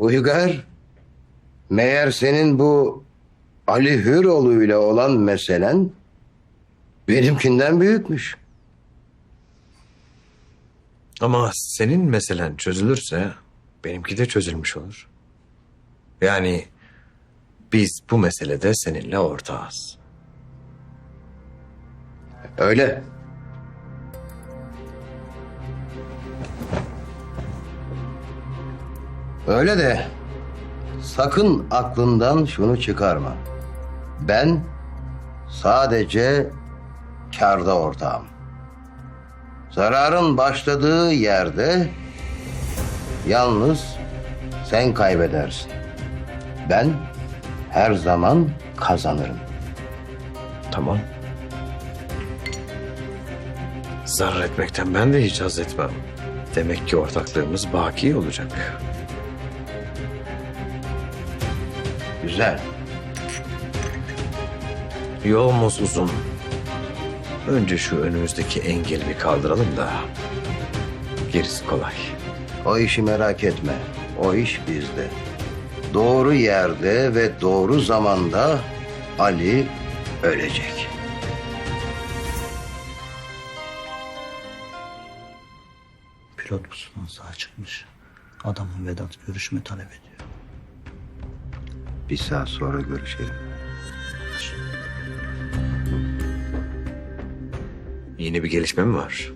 Uygar, meğer senin bu Ali Hüroğlu ile olan meselen benimkinden büyükmüş. Ama senin meselen çözülürse benimki de çözülmüş olur. Yani biz bu meselede seninle ortağız. Öyle. Öyle de sakın aklından şunu çıkarma. Ben sadece karda ortağım. Zararın başladığı yerde yalnız sen kaybedersin. Ben her zaman kazanırım. Tamam. Zarar etmekten ben de hiç haz etmem. Demek ki ortaklığımız baki olacak. Güzel. Yolumuz uzun. Önce şu önümüzdeki engeli bir kaldıralım da gerisi kolay. O işi merak etme. O iş bizde. Doğru yerde ve doğru zamanda Ali ölecek. Pilot pusulan sağ çıkmış. Adamın Vedat görüşme talep ediyor. Bir saat sonra görüşelim. Yeni bir gelişme mi var?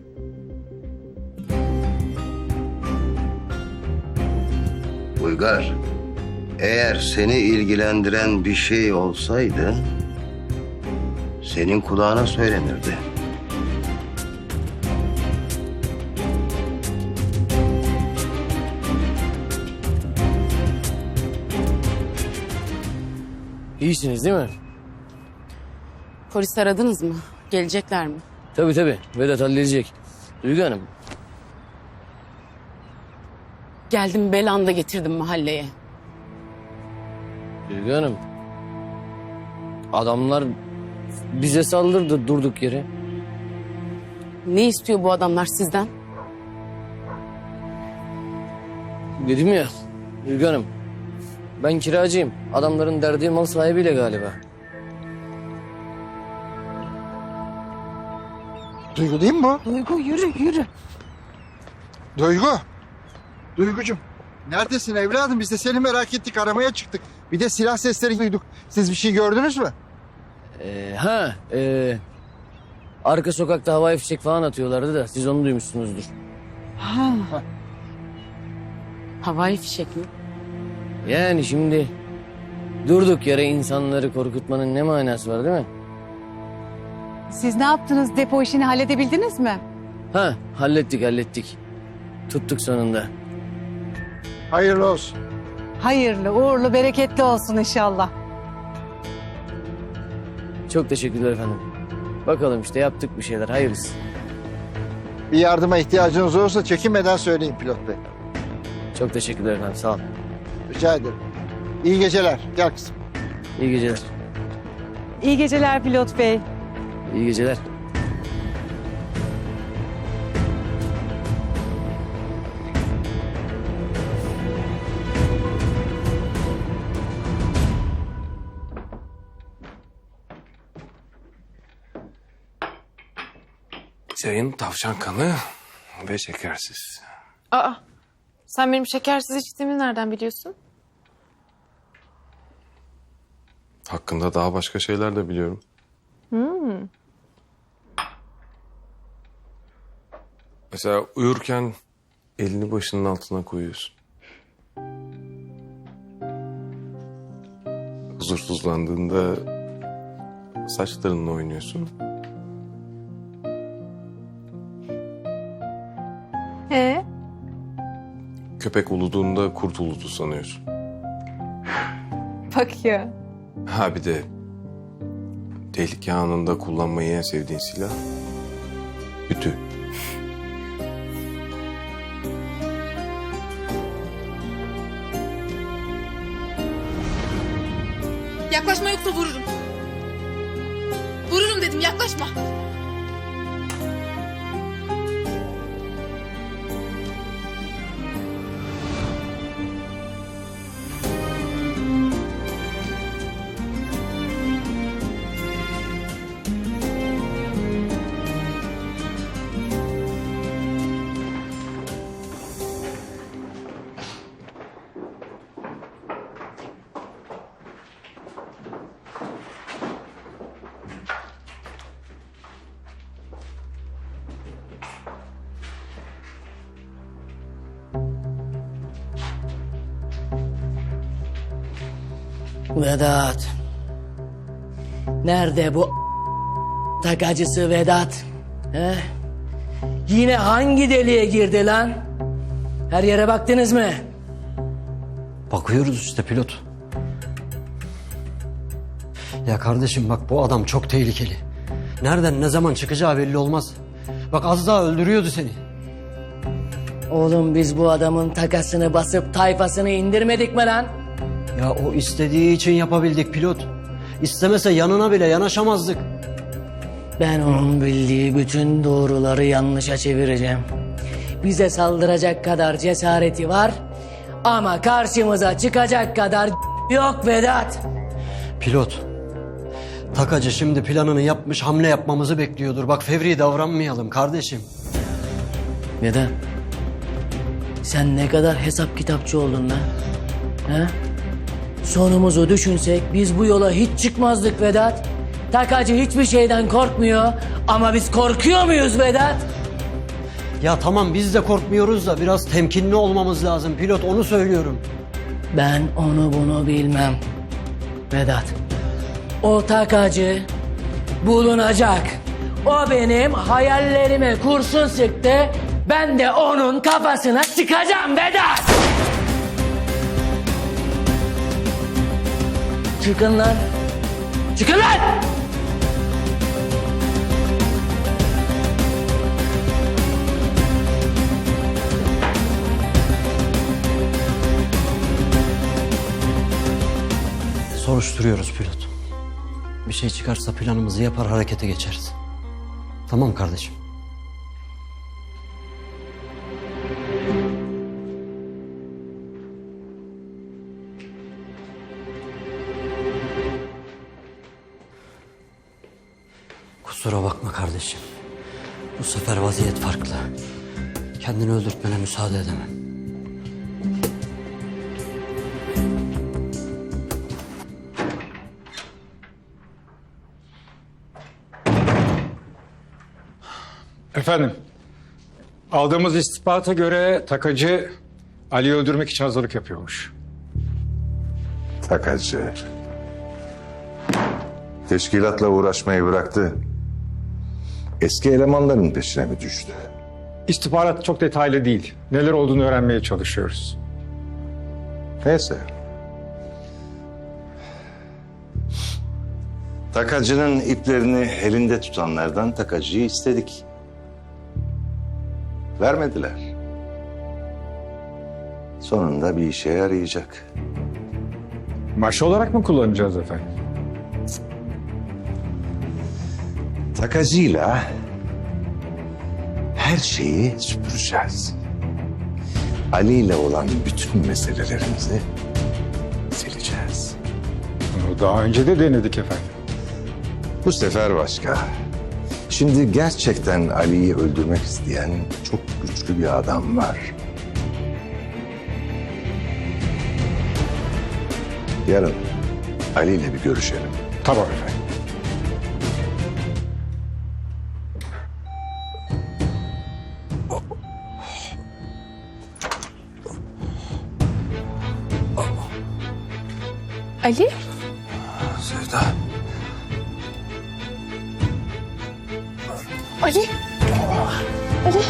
Uygar, eğer seni ilgilendiren bir şey olsaydı senin kulağına söylenirdi. İyisiniz değil mi? Polis aradınız mı? Gelecekler mi? Tabii tabii. Vedat halledecek. Duygu Hanım. Geldim belanda getirdim mahalleye. Duygu Hanım. Adamlar bize saldırdı durduk yere. Ne istiyor bu adamlar sizden? Dedim ya. Duygu Hanım. Ben kiracıyım. Adamların derdi mal sahibiyle galiba. Duygu değil mi bu? Duygu yürü yürü. Duygu. Duygucum. Neredesin evladım? Biz de seni merak ettik. Aramaya çıktık. Bir de silah sesleri duyduk. Siz bir şey gördünüz mü? Ee, ha. ee, arka sokakta havai fişek falan atıyorlardı da siz onu duymuşsunuzdur. Ha. Havai fişek mi? Yani şimdi durduk yere insanları korkutmanın ne manası var değil mi? Siz ne yaptınız? Depo işini halledebildiniz mi? Ha hallettik hallettik. Tuttuk sonunda. Hayırlı olsun. Hayırlı, uğurlu, bereketli olsun inşallah. Çok teşekkürler efendim. Bakalım işte yaptık bir şeyler hayırlısı. Bir yardıma ihtiyacınız olursa çekinmeden söyleyin pilot bey. Çok teşekkürler efendim sağ olun. Rica ederim. İyi geceler. Gel kızım. İyi geceler. İyi geceler pilot bey. İyi geceler. Çayın tavşan kanı ve şekersiz. Aa, sen benim şekersiz içtiğimi nereden biliyorsun? Hakkında daha başka şeyler de biliyorum. Mesela uyurken elini başının altına koyuyorsun. Huzursuzlandığında saçlarınla oynuyorsun. Ee? Köpek uluduğunda kurt uludu sanıyorsun. Bak ya. Ha bir de tehlike anında kullanmayı en sevdiğin silah ütü. Yaklaşma yoksa vururum. Vururum dedim yaklaşma. Vedat. Nerede bu takacısı Vedat? He? Yine hangi deliğe girdi lan? Her yere baktınız mı? Bakıyoruz işte pilot. Ya kardeşim bak bu adam çok tehlikeli. Nereden ne zaman çıkacağı belli olmaz. Bak az daha öldürüyordu seni. Oğlum biz bu adamın takasını basıp tayfasını indirmedik mi lan? Ya o istediği için yapabildik pilot. İstemese yanına bile yanaşamazdık. Ben onun bildiği bütün doğruları yanlışa çevireceğim. Bize saldıracak kadar cesareti var ama karşımıza çıkacak kadar yok Vedat. Pilot. Takacı şimdi planını yapmış hamle yapmamızı bekliyordur. Bak fevri davranmayalım kardeşim. Vedat. Sen ne kadar hesap kitapçı oldun lan? He? Sonumuzu düşünsek biz bu yola hiç çıkmazdık Vedat. Takacı hiçbir şeyden korkmuyor ama biz korkuyor muyuz Vedat? Ya tamam biz de korkmuyoruz da biraz temkinli olmamız lazım pilot onu söylüyorum. Ben onu bunu bilmem. Vedat. O takacı bulunacak. O benim hayallerime kurşun sıktı. Ben de onun kafasına sıkacağım Vedat. Çıkın lan. Çıkın lan. Soruşturuyoruz pilot. Bir şey çıkarsa planımızı yapar harekete geçeriz. Tamam kardeşim. Kusura bakma kardeşim. Bu sefer vaziyet farklı. Kendini öldürtmene müsaade edemem. Efendim, aldığımız istihbarata göre takacı Ali'yi öldürmek için hazırlık yapıyormuş. Takacı. Teşkilatla uğraşmayı bıraktı. Eski elemanların peşine mi düştü? İstihbarat çok detaylı değil. Neler olduğunu öğrenmeye çalışıyoruz. Neyse. Takacının iplerini elinde tutanlardan takacıyı istedik. Vermediler. Sonunda bir işe yarayacak. Maşa olarak mı kullanacağız efendim? Takacıyla her şeyi süpüreceğiz. Ali ile olan bütün meselelerimizi sileceğiz. Bunu daha önce de denedik efendim. Bu sefer başka. Şimdi gerçekten Ali'yi öldürmek isteyen çok güçlü bir adam var. Yarın Ali ile bir görüşelim. Tamam efendim. Ali? Sevda. Ali? Ali?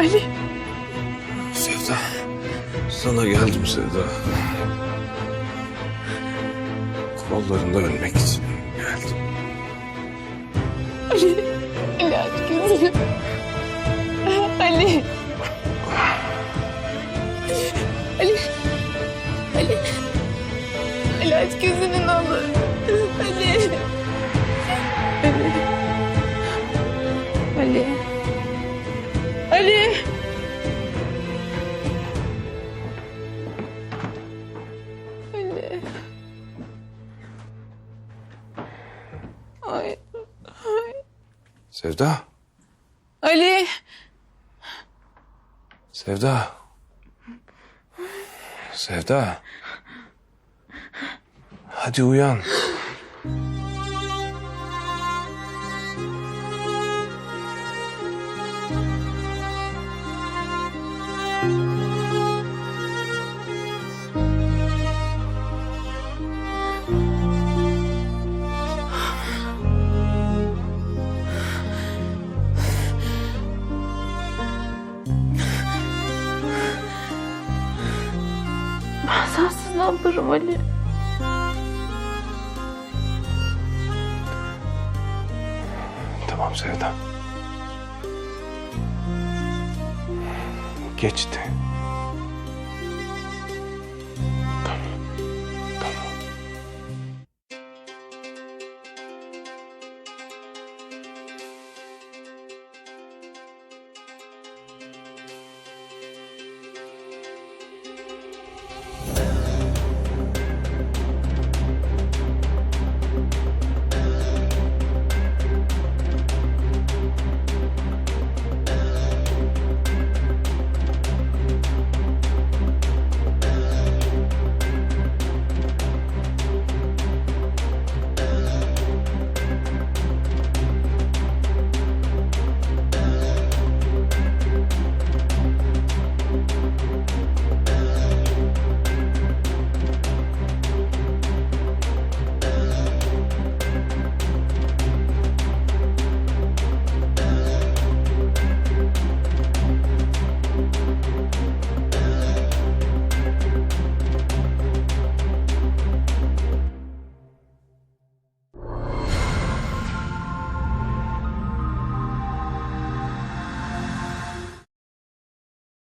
Ali? Sevda. Sana geldim Sevda. Kollarında ölmek için geldim. Ali? Ali aç gözünü. Ali? Ali? Ali aç gözünü ne olur. Ali? Ali? Ali? Ali? Ali? Ay. Sevda. Ali? Sevda. Sevda. Hadi uyan. Mahzasız ne Ali? Tamam Sevda. Geçti.